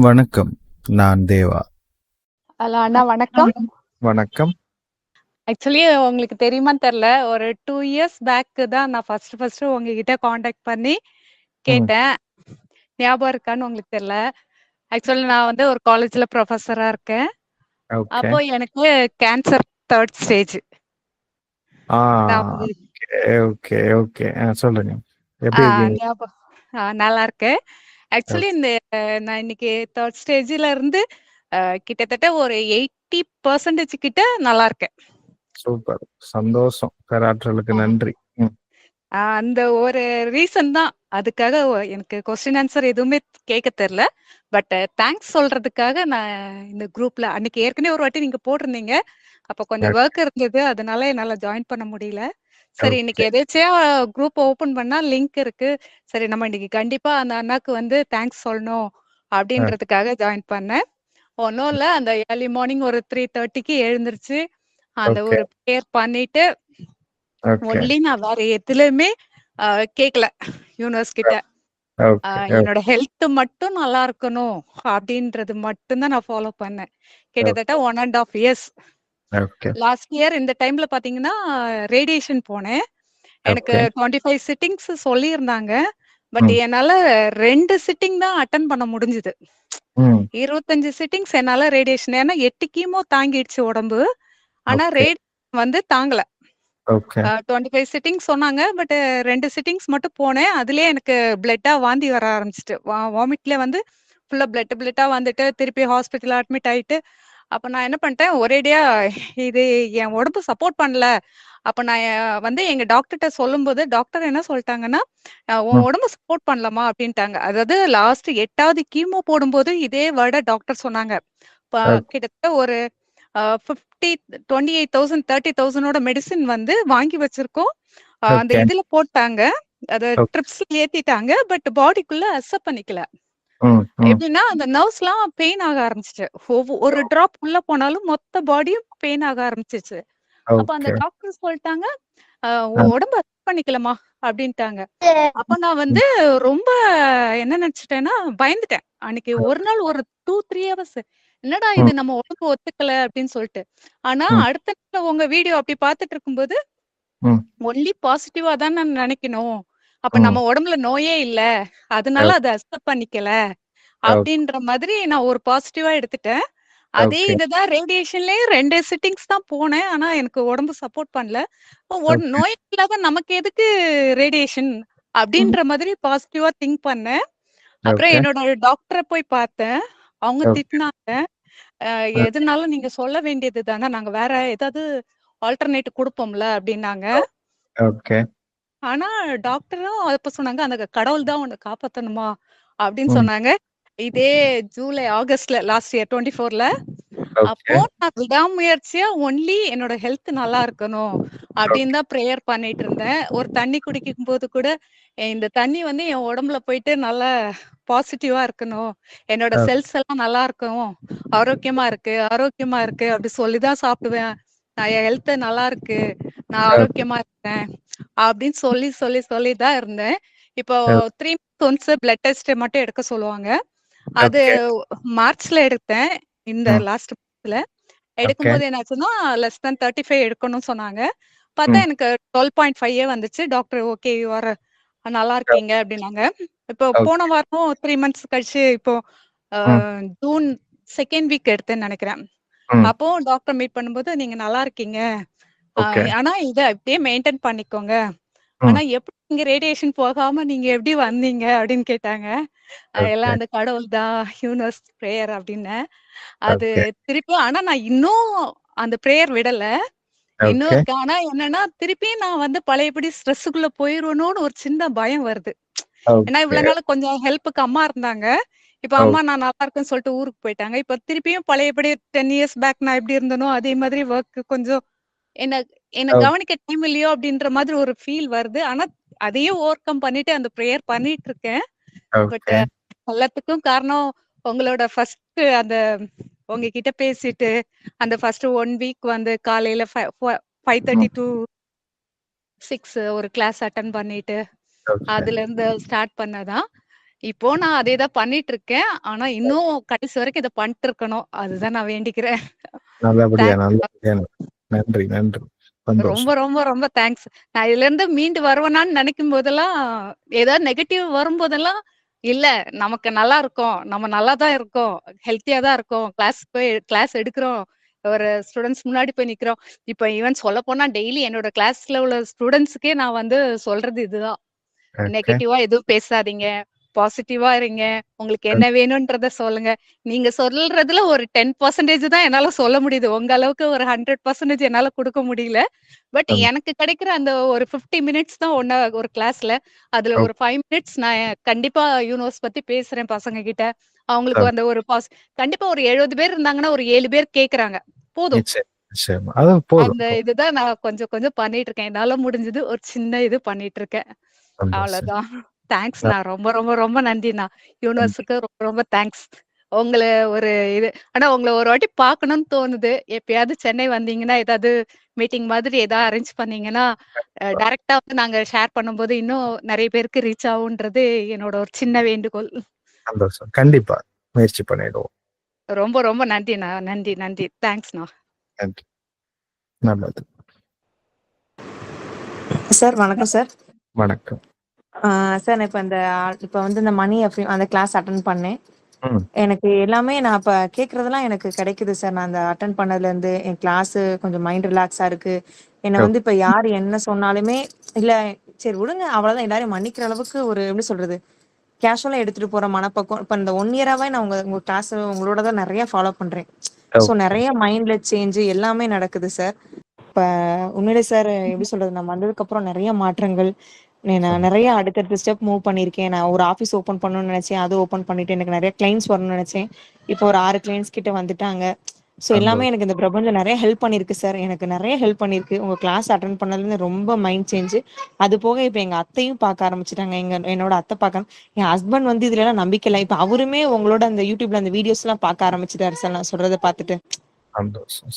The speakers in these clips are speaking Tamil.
வணக்கம். நான் தேவா. ஹலோ அண்ணா வணக்கம். வணக்கம். ஆக்சுவலி உங்களுக்கு தெரியுமான்னு தெரியல. ஒரு 2 இயர்ஸ் பேக் தான் நான் ஃபர்ஸ்ட் ஃபர்ஸ்ட் உங்ககிட்ட கான்டாக்ட் பண்ணி. கேட்டேன். ஞாபகம் இருக்கான்னு உங்களுக்கு தெரியல. ஆக்சுவலி நான் வந்து ஒரு காலேஜ்ல ப்ரொஃபஸரா இருக்கேன். அப்போ எனக்கு கேன்சர் 3 ஸ்டேஜ். ஓகே, ஓகே, சொல்லுங்க. நல்லா இருக்கேன். ஆக்சுவலி. இந்த நான் இன்னைக்கு 3 ஸ்டேஜ்ல இருந்து கிட்டத்தட்ட ஒரு 80% கிட்ட நல்லா இருக்கேன். சூப்பர். சந்தோஷம். பேராற்றலுக்கு. நன்றி. அந்த ஒரு ரீசன் தான். அதுக்காக எனக்கு கொஸ்டின் ஆன்சர் எதுவுமே கேட்க தெரியல. பட் தேங்க்ஸ் சொல்றதுக்காக நான் இந்த குரூப்ல அன்னைக்கு ஏற்கனவே ஒரு வாட்டி நீங்க போட்டிருந்தீங்க. அப்ப கொஞ்சம். வொர்க் இருந்தது. அதனால என்னால ஜாயின் பண்ண முடியல. சரி இன்னைக்கு ஓகே. எதேர்ச்சையா குரூப் ஓப்பன் பண்ணா லிங்க் இருக்கு. சரி நம்ம இன்னைக்கு கண்டிப்பா அந்த அண்ணாக்கு வந்து தேங்க்ஸ் சொல்லணும். அப்படின்றதுக்காக ஜாயின் பண்ணேன். ஒண்ணும் ம். இல்ல அந்த ஏர்லி மார்னிங் ஒரு 3:30க்கு எழுந்திருச்சு, அந்த. ஒரு பிரேயர் பண்ணிட்டு. ஒன்லி நான் வேற எதுலயுமே அ கேட்கல யூனிவர்ஸ். கிட்ட. என்னோட ஹெல்த் மட்டும் நல்லா இருக்கணும் அப்படின்றது மட்டும் தான் நான் ஃபாலோ பண்ணேன். கிட்டத்தட்ட ஓகே. 1 1/2 இயர்ஸ். லாஸ்ட் இயர் இந்த டைம்ல பார்த்தீங்கன்னா, ரேடியேஷன் போனேன். எனக்கு ஓகே. 25 சிட்டிங்ஸ் சொல்லியிருந்தாங்க. பட். என்னால 2 சிட்டிங் தான் அட்டெண்ட் பண்ண முடிஞ்சது. 25 சிட்டிங்ஸ் என்னால ரேடியேஷன் ஏன்னா 8 கீமோ தாங்கிடுச்சு உடம்பு. ஆனா. ரேடியேஷன் வந்து தாங்கல. அ 25 சிட்டிங்ஸ் சொன்னாங்க. பட் 2 சிட்டிங்ஸ் மட்டும் போனேன். அதிலயே எனக்கு பிளட்டா வாந்தி வர ஆரம்பிச்சுட்டு. வாமிட்ல வந்து ஃபுல்லா பிளட் பிளட்டா வந்துட்டு திருப்பி ஹாஸ்பிட்டல் அட்மிட் ஆயிட்டு, அப்ப நான் என்ன பண்ணிட்டேன், ஒரேடியா இது என் உடம்பு சப்போர்ட் பண்ணல. அப்ப நான் வந்து எங்க டாக்டர்ட்ட சொல்லும்போது, டாக்டர் என்ன சொல்ட்டாங்கன்னா, "அ உன். உடம்பு சப்போர்ட் பண்ணலம்மா" அப்படின்ட்டாங்க. அதாவது லாஸ்ட் 8வது கீமோ போடும்போது இதே வேர்ட டாக்டர் சொன்னாங்க. கிட்டத்தட்ட ஒரு அ 50 28,000 30,000ஓட மெடிசின் வந்து வாங்கி வச்சிருக்கோம். அந்த. இதுல போட்டாங்க. அத ஓகே. ட்ரிப்ஸ்ல ஏத்திட்டாங்க. பட் பாடிக்குள்ள அக்செப்ட் பண்ணிக்கல. எப்படின்னா, அந்த நர்வ்ஸ்லாம் பெயின் ஆக ஆரம்பிச்சுச்சு. ஒரு. டிராப் உள்ள போனாலும் மொத்த பாடியும் பெயின் ஆக ஆரம்பிச்சுச்சு. அப்ப அந்த. டாக்டர் சொல்ட்டாங்க, "அ அ. உன் உடம்ப அக்செப்ட் பண்ணிக்கலம்மா" அப்படின்ட்டாங்க. அப்ப நான். வந்து ரொம்ப என்ன நெனச்சுட்டேன்னா, பயந்துட்டேன். அன்னைக்கு ஒரு. நாள் ஒரு 2, 3 ஹவர்ஸ் என்னடா இது. நம்ம உடம்பு ஒத்துக்கல அப்படின்னு சொல்ட்டு. ஆனா. அடுத்த உங்க வீடியோ அப்படி பார்த்துட்டு இருக்கும்போது. ஒன்லி பாசிட்டிவா தான நெனைக்கணும். அப்ப நம்ம. உடம்புல நோயே இல்ல. அதனால. அத அக்செப்ட் பண்ணிக்கல. அப்படின்ற மாதிரி நான் ஒரு பாசிட்டிவா எடுத்துட்டேன். அதே. இதுதான் ரேடியேஷன்லயும் 2 சிட்டிங்ஸ் தான் போனேன். ஆனா எனக்கு உடம்பு சப்போர்ட் பண்ணல. நோய் இல்லாத நமக்கு எதுக்கு ரேடியேஷன். அப்படின்ற மாதிரி பாசிட்டிவா திங்க் பண்ணேன். அப்புறம். என்னோட டாக்டர போய் பார்த்தேன். அவங்க. திட்டுனாங்க. "அ அ. எதுனாலும் நீங்க சொல்ல வேண்டியது தானே. நாங்க வேற ஏதாவது ஆல்டர்னேட் குடுப்போம்ல" அப்படின்னாங்க. ஆனா டாக்டரும் அப்ப சொன்னாங்க, "அந்த கடவுள் தான் உன்ன காப்பாத்தணுமா" அப்படின்னு. சொன்னாங்க. இதே ஜூலை, ஆகஸ்ட்ல லாஸ்ட் இயர் 24ல அப்போ ஓகே. நான் விடாமுயற்சியா ஒன்லி என்னோட ஹெல்த் நல்லா இருக்கணும் அப்படின்னு. தான் பிரேயர் பண்ணிட்டு இருந்தேன். ஒரு தண்ணி குடிக்கும்போது கூட, "எ இந்த தண்ணி வந்து என் உடம்புல போயிட்டு நல்லா பாசிட்டிவா இருக்கணும். என்னோட. செல்ஸ் எல்லாம் நல்லா இருக்கும். ஆரோக்கியமா இருக்கு, ஆரோக்கியமா இருக்கு" அப்படி சொல்லி தான் சாப்பிடுவேன். நான் என் ஹெல்த் நல்லா இருக்கு. நான். ஆரோக்கியமா இருக்கேன். அப்படின்னு சொல்லி, சொல்லி, சொல்லி தான் இருந்தேன். இப்போ. 3 மந்த்ஸ் ஒன்ஸ் பிளட் டெஸ்ட் மட்டும் எடுக்க சொல்லுவாங்க. அது. மார்ச்ல எடுத்தேன். இந்த. லாஸ்ட் மந்த்ல. எடுக்கும்போது என்னாச்சுன்னா, லெஸ் தென் 35 எடுக்கணும்னு சொன்னாங்க. பார்த்தா. எனக்கு 12.5ஏ வந்துச்சு. டாக்டர் ஓகே யூ ஆர் நல்லா. இருக்கீங்க அப்டின்னாங்க. இப்போ போன. வாரம் 3 மந்த்ஸ் கழிச்சு இப்போ. ஜூன் 2ண்ட் வீக் எடுத்தேன்னு நெனைக்கிறேன். அப்போ டாக்டர் மீட் பண்ணும்போது, "நீங்க நல்லா இருக்கீங்க. ஓகே. ஆனா இத அப்டியே மெயின்டெயின் பண்ணிக்கோங்க. ஆனா. எப்படி நீங்க ரேடியேஷன் போகாம நீங்க எப்படி வந்தீங்க?" அப்படின்னு கேட்டாங்க. எல்லாம் அந்த கடவுள் தான், யூனிவர்ஸ் பிரேயர் அப்டின்னேன். அது. திருப்பி ஆனா நான் இன்னும் அந்த பிரேயர் விடல. இன்னும். ஆனா என்னன்னா, திருப்பியும் நான் வந்து பழையபடி ஸ்ட்ரெஸ்ஸுக்குள்ள போயிருவேனோன்னு ஒரு சின்ன பயம் வருது. ஏன்னா ஓகே. இவ்வளோ நாள் கொஞ்சம் ஹெல்ப்புக்கு அம்மா இருந்தாங்க. இப்ப. அம்மா நான் நல்லா இருக்கேன்னு சொல்லிட்டு ஊருக்கு போயிட்டாங்க. இப்ப திருப்பியும் பழையபடி 10 இயர்ஸ் பேக் நான் எப்படி இருந்தேனோ, அதே மாதிரி ஒர்க் கொஞ்சம் என்ன என்ன. கவனிக்க டைம் இல்லையோ அப்படின்ற மாதிரி ஒரு ஃபீல் வருது. ஆனா அதையும் ஓவர் கம் பண்ணிட்டு அந்த பிரேயர் பண்ணிட்டு இருக்கேன். பட். எல்லாத்துக்கும் காரணம் உங்களோட ஃபர்ஸ்ட் அந்த உங்ககிட்ட பேசிட்டு, அந்த ஃபர்ஸ்ட் 1 வீக் வந்து காலையில ஃபை ஃப 5:30 ம். டூ 6 ஒரு கிளாஸ் அட்டெண்ட் பண்ணிட்டு, ஓகே. அதுலேருந்து ஸ்டார்ட் பண்ணதான். இப்போ நான் அதே தான் பண்ணிட்டு இருக்கேன். ஆனா இன்னும் கடைசி வரைக்கும் இத பண்ணிட்டு இருக்கணும். அதுதான் நான் வேண்டிக்கிறேன். நன்றி, நன்றி. ரொம்ப, ரொம்ப, ரொம்ப தேங்க்ஸ். நான் இதுலருந்து மீண்டு வருவேனான்னு நெனைக்கும் போதெல்லாம், ஏதாவது நெகட்டிவ் வரும்போதெல்லாம், இல்ல நமக்கு நல்லா இருக்கோம். நம்ம நல்லா தான் இருக்கோம். ஹெல்த்தியா தான் இருக்கோம். கிளாஸ் போய் கிளாஸ் எடுக்கிறோம். ஒரு ஸ்டூடண்ட்ஸ் முன்னாடி போய் நிக்கிறோம். இப்ப ஈவன் சொல்லப்போனா டெய்லி என்னோட கிளாஸ்ல உள்ள ஸ்டூடண்ட்ஸ்க்கே நான் வந்து சொல்றது இதுதான். நெகட்டிவா எதுவும் பேசாதீங்க. பாசிட்டிவா இருங்க. உங்களுக்கு. என்ன வேணும்ன்றத சொல்லுங்க. நீங்க சொல்றதுல ஒரு 10% தான் என்னால சொல்ல முடியுது. உங்க அளவுக்கு ஒரு 100% என்னால குடுக்க முடியல. பட். எனக்கு கிடைக்கிற அந்த ஒரு 50 மினிட்ஸ் தான் ஒண்ணா ஒரு கிளாஸ்ல. அதுல. ஒரு 5 மினிட்ஸ் நான் கண்டிப்பா யூனிவர்ஸ் பத்தி பேசுறேன் பசங்க கிட்ட. அவங்களுக்கு. அந்த ஒரு பாஸ் கண்டிப்பா ஒரு 70 பேர் இருந்தாங்கன்னா, ஒரு 7 பேர் கேட்கறாங்க. போதும். அந்த இதுதான் நான் கொஞ்சம் கொஞ்சம் பண்ணிட்டு இருக்கேன். என்னால முடிஞ்சது ஒரு சின்ன இது பண்ணிட்டு இருக்கேன். சந்தோஷம். அவ்வளோதான். தேங்க்ஸ் ந நான் ரொம்ப, ரொம்ப, ரொம்ப நன்றிண்ணா. நன்றி. யூனிவர்ஸுக்கு ரொம்ப, ரொம்ப தேங்க்ஸ். உங்கள ஒரு இது ஆனா உங்கள ஒரு வாட்டி பார்க்கணும்னு தோணுது. எப்பயாவது சென்னை வந்தீங்கன்னா, ஏதாவது மீட்டிங் மாதிரி ஏதாவது அரேஞ்ச் பண்ணீங்கன்னா. டைரக்ட்டா வந்து நாங்க ஷேர் பண்ணும்போது இன்னும் நெறைய பேருக்கு ரீச் ஆகுன்றது என்னோட ஒரு சின்ன வேண்டுகோள். சந்தோஷம். கண்டிப்பா. முயற்சி பண்ணிடுவோம். ரொம்ப, ரொம்ப நன்றிண்ணா. நன்றி, நன்றி. தேங்க்ஸ்ண்ணா. நன்றி. நல்லது. சார் வணக்கம் சார். வணக்கம். ஆ சார் நான் இப்ப இந்த இப்ப வந்து இந்த மணி அந்த கிளாஸ் அட்டெண்ட் பண்ணேன். எனக்கு எல்லாமே நான் இப்ப கேட்கறதெல்லாம் எனக்கு கிடைக்குது சார். நான் அந்த அட்டெண்ட் பண்ணதுலேருந்து என் கிளாஸு கொஞ்சம் மைண்ட் ரிலாக்ஸா இருக்கு. என்ன. வந்து இப்ப யார் என்ன சொன்னாலுமே, இல்ல சரி விடுங்க அவ்வளோதான் எல்லாரையும் மன்னிக்கிற அளவுக்கு ஒரு எப்படி சொல்றது? கேஷுவலா எடுத்துட்டு போற மனப்பக்குவம். இப்ப இந்த 1 இயராவே நான் உங்க உங்க கிளாஸ் உங்களோட தான் நெறைய ஃபாலோ பண்றேன். So okay. நெறைய மைண்ட்ல சேஞ்ச் எல்லாமே நடக்குது சார். இப்ப உண்மையிலே சார் எப்படி சொல்றது? நான் வந்ததுக்கப்புறம் நெறைய மாற்றங்கள். நான். நெறைய அடுத்தடுத்த ஸ்டெப் மூவ் பண்ணியிருக்கேன். நான் ஒரு ஆஃபீஸ் ஓப்பன் பண்ணணும்னு நெனச்சேன். அது ஓப்பன் பண்ணிட்டு எனக்கு நெறைய கிளையண்ட்ஸ் வரணும்னு நெனச்சேன். இப்போ ஒரு 6 கிளையண்ட்ஸ் கிட்ட வந்துட்டாங்க. ஸோ எல்லாமே. எனக்கு இந்த பிரபஞ்சம் நெறைய ஹெல்ப் பண்ணியிருக்கு சார். எனக்கு நெறைய ஹெல்ப் பண்ணியிருக்கு. உங்க கிளாஸ் அட்டெண்ட் பண்ணதுலேருந்து ரொம்ப மைண்ட் சேஞ்ச். அது போக இப்ப எங்க அத்தையும் பார்க்க ஆரம்பிச்சுட்டாங்க. எங்க என்னோட அத்தை பார்க்க என் ஹஸ்பண்ட் வந்து இதுலலாம் நம்பிக்கை இல்ல. இப்ப அவருமே உங்களோட அந்த YouTubeல அந்த வீடியோஸ்லாம் பார்க்க ஆரம்பிச்சுட்டாரு சார் நான் சொல்றத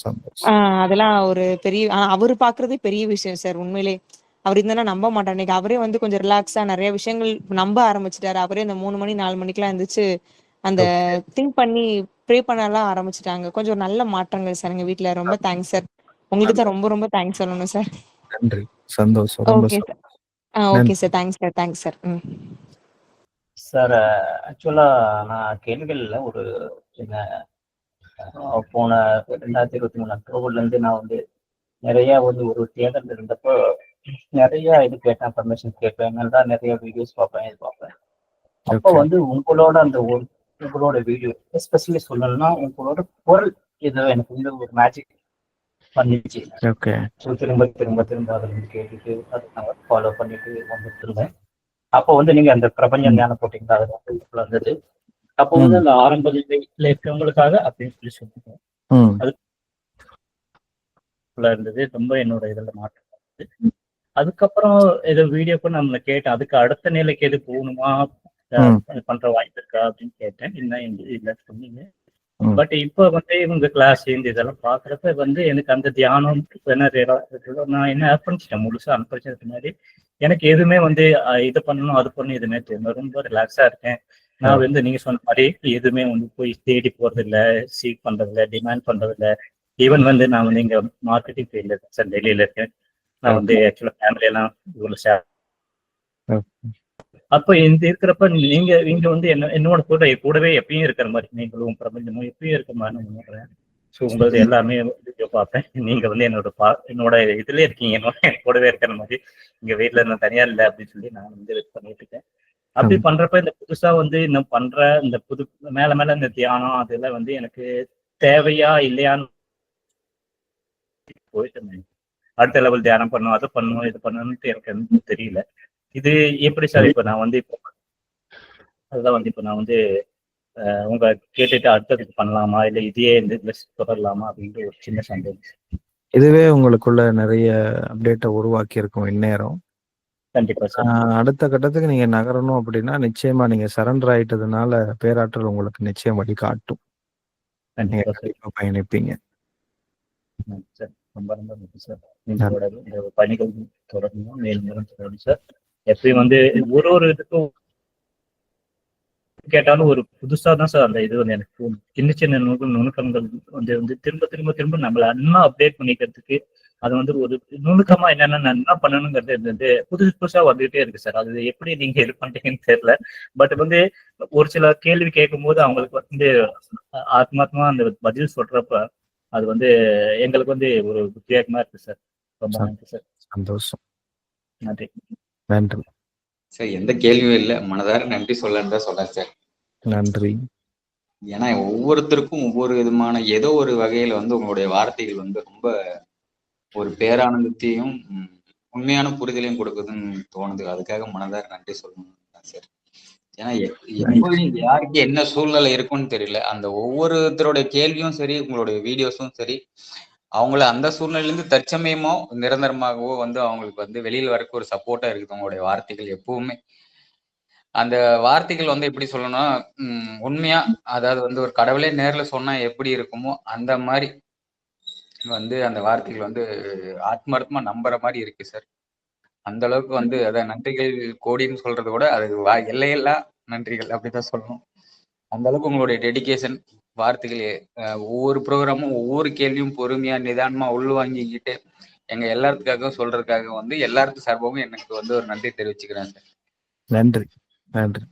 சந்தோஷம். அதெல்லாம் ஒரு பெரிய ஆனா அவரு பார்க்குறதே பெரிய விஷயம் சார் உண்மையிலே. அவரு இதெல்லாம் நம்ப மாட்டாரு. இன்னைக்கு அவரே வந்து கொஞ்சம் ரிலாக்ஸா நெறைய விஷயங்கள் நம்ப ஆரம்பிச்சுட்டாரு. அவரே அந்த 3 மணி 4 மணிக்கெல்லாம் எந்திரிச்சு அந்த. திங்க் பண்ணி ப்ரே பண்ணலாம் ஆரம்பிச்சுட்டாங்க. கொஞ்சம் நல்ல மாற்றங்கள் சார் எங்க வீட்ல. ரொம்ப தேங்க்ஸ் சார். உங்களுக்கு தான். ரொம்ப ரொம்ப தேங்க்ஸ் சொல்லணும் சார். நன்றி. சந்தோஷம். ரொம்ப okay sir. Okay. Sir. Thanks sir. Thanks sir. Sir ஆக்சுவலா நான் கேள்விகள்ல ஒரு சின்ன போன 2023 அக்டோபர்லேருந்து நான் வந்து நெறைய வந்து ஒரு தியேட்டர்ல இருந்தப்போ நெறைய இது கேட்டேன். பர்மிஷன் கேட்பேன். நல்லா நெறைய வீடியோஸ் பார்ப்பேன், இது பார்ப்பேன். அப்போ. வந்து உங்களோட அந்த உங்களோட வீடியோ எஸ்பெஷலி சொல்லணும்னா உங்களோட குரல் ஏதோ எனக்கு வந்து ஒரு மேஜிக் பண்ணிச்சு. ஓகே. திரும்ப திரும்ப திரும்ப அத வந்து கேட்டுட்டு அத நான் ஃபாலோ பண்ணிட்டு வந்துட்டு இருந்தேன். அப்போ வந்து நீங்க அந்த பிரபஞ்ச ம். ஞானம் போட்டீங்களா? அது ரொம்ப இருந்தது. அப்போ வந்து. அந்த ஆரம்ப நிலையில இருக்கிறவங்களுக்காக அப்படின்னு சொல்லி சொன்னீங்க. ம். அது இருந்தது. ரொம்ப என்னோட இதுல மாற்றம் வந்தது. அதுக்கப்புறம் ஏதோ வீடியோ கூட நம்ம கேட்டேன். அதுக்கு அடுத்த நிலைக்கு எது போகணுமா? பண்ற வாய்ப்பு இருக்கா? அப்படின்னு கேட்டேன். இல்ல இல்ல சொன்னீங்க. பட் இப்ப வந்து இவங்க கிளாஸ் இந்த இதெல்லாம் பார்க்குறப்ப வந்து எனக்கு அந்த தியானம் என்ன நான் என்ன அர்ப்பணிச்சிட்டேன் முழுசா அர்ப்பணிச்சதுக்கு முன்னாடி எனக்கு எதுவுமே வந்து இது பண்ணணும், அது பண்ணணும் எதுவுமே தெரியல. ரொம்ப ரிலாக்ஸா இருக்கேன். நான். வந்து நீங்க சொன்ன மாரி எதுவுமே வந்து போய் தேடி போறதில்ல, சீக் பண்றதில்ல, டிமாண்ட் பண்றதில்ல. ஈவன் வந்து நான் வந்து இங்க மார்க்கெட்டிங் ஃபீல்ட்ல இருக்கேன் சார். டெல்லியில இருக்கேன். நான் வந்து. ஆக்சுவலா ஃபேமிலி எல்லாம் ஷேர் ஓகே. அப்ப இந்த இருக்கிறப்ப நீங்க நீங்க வந்து என்ன என்னோட கூட கூடவே எப்பயும் இருக்கிற மாரி நீங்களும் பிரபஞ்சமும் எப்பயும் இருக்கிற மாரி நான் உணர்றேன். ஸோ உங்களது எல்லாமே வீடியோ பார்ப்பேன். நீங்க வந்து என்னோட பா என்னோட இதுலயே இருக்கீங்க. என்னோட என் கூடவே இருக்கிற மாரி. இங்க வீட்ல நான் தனியா இல்ல அப்படின்னு சொல்லி நான் வந்து பண்ணிட்டு இருக்கேன். அப்படி. பண்றப்ப இந்த புதுசா வந்து இன்னும் பண்ற இந்த புது மேல மேல இந்த தியானம் அதெல்லாம் வந்து எனக்கு தேவையா இல்லையான்னு போயிட்டு. அடுத்த லெவல் தியானம் பண்ணணும், அது பண்ணணும், இது பண்ணணும்ட்டு எனக்கு எதுவும் தெரியல. இது எப்படி சார் இப்ப நான் வந்து இப்போ அதுதான் வந்து இப்ப நான் வந்து உங்க கேட்டுட்டு அடுத்ததுக்கு பண்ணலாமா? இல்ல இதையே இந்த தொடரலாமா? அப்படின்ற ஒரு சின்ன சந்தேகம். இதுவே உங்களுக்குள்ள நெறைய அப்டேட்ட உருவாக்கி இருக்கும் இந்நேரம். கண்டிப்பா. அடுத்த கட்டத்துக்கு நீங்க நகரணும் அப்படின்னா, நிச்சயமா நீங்க சரண்டர் ஆயிட்டதுனால பேராற்றல் உங்களுக்கு நிச்சயம் சார். கண்டிப்பா பயணிப்பீங்க. ரொம்ப ரொம்ப நன்றி சார். இந்த பணிகள் தொடரணும். மேலும் மேலும் தொடரும் சார். எப்பயும் வந்து ஒரு ஒரு இதுக்கும் கேட்டாலும் ஒரு புதுசா தான் சார் அந்த இது வந்து எனக்கு சின்ன சின்ன நுணு நுணுக்கங்கள் வந்து வந்து திரும்ப திரும்ப திரும்ப நம்மள அண்ணா அப்டேட் பண்ணிக்கிறதுக்கு அது வந்து ஒரு நுணுக்கமா என்னென்ன நான் என்ன பண்ணணுங்கிறது வந்து புதுசு புதுசா வந்துகிட்டே இருக்கு சார் அது எப்படி நீங்க இது பண்றீங்கன்னு தெரியல பட் வந்து ஒரு சில கேள்வி கேட்கும்போது அவங்களுக்கு வந்து ஆத்மாத்மா அந்த பதில் சொல்றப்ப அது வந்து எங்களுக்கு வந்து ஒரு உத்வேகமா இருக்கு சார். ரொம்ப நன்றி சார். சந்தோஷம். நன்றி. நன்றி. சார் எந்த கேள்வியும் இல்லை. மனதார நன்றி சொல்லன்னு தான் சொல்றேன் சார். நன்றி. ஏன்னா ஒவ்வொருத்தருக்கும் ஒவ்வொரு விதமான ஏதோ ஒரு வகையில வந்து உங்களுடைய வார்த்தைகள் வந்து ரொம்ப ஒரு பேரானந்தத்தையும் உண்மையான புரிதலையும் கொடுக்குதுன்னு தோணுது. அதுக்காக மனதார நன்றி சொல்லணும் சார். ஏன்னா எ- எப்போ நீங்க யாருக்கு என்ன சூழ்நிலை இருக்கும்னு தெரியல. அந்த ஒவ்வொருத்தருடைய கேள்வியும் சரி உங்களுடைய வீடியோஸும் சரி அவங்கள அந்த சூழ்நிலையிலிருந்து தற்சமயமோ நிரந்தரமாகவோ வந்து அவங்களுக்கு வந்து வெளியில வரக்கு ஒரு சப்போர்ட்டா இருக்குது உங்களுடைய வார்த்தைகள் எப்பவுமே. அந்த வார்த்தைகள் வந்து எப்படி சொல்லணும்னா உண்மையா அதாவது வந்து ஒரு கடவுளே நேர்ல சொன்னா எப்படி இருக்குமோ அந்த மாதிரி வந்து அந்த வார்த்தைகள் வந்து ஆத்மார்த்தமா நம்புற மாதிரி இருக்கு சார். அந்த அளவுக்கு வந்து அதான் நன்றிகள் கோடின்னு சொல்றதை விட அது வா எல்லையெல்லாம் நன்றிகள் அப்படிதான் சொல்லணும். அந்த அளவுக்கு உங்களுடைய டெடிகேஷன் வார்த்தைகள் ஒவ்வொரு ப்ரோக்ராமும் ஒவ்வொரு கேள்வியும் பொறுமையா நிதானமா உள்வாங்கிக்கிட்டு எங்க எல்லாத்துக்காக சொல்றதுக்காக வந்து எல்லாருக்கும் சார்பாகவும் எனக்கு வந்து ஒரு நன்றி தெரிவிச்சுக்கிறேன் சார். நன்றி. நன்றி.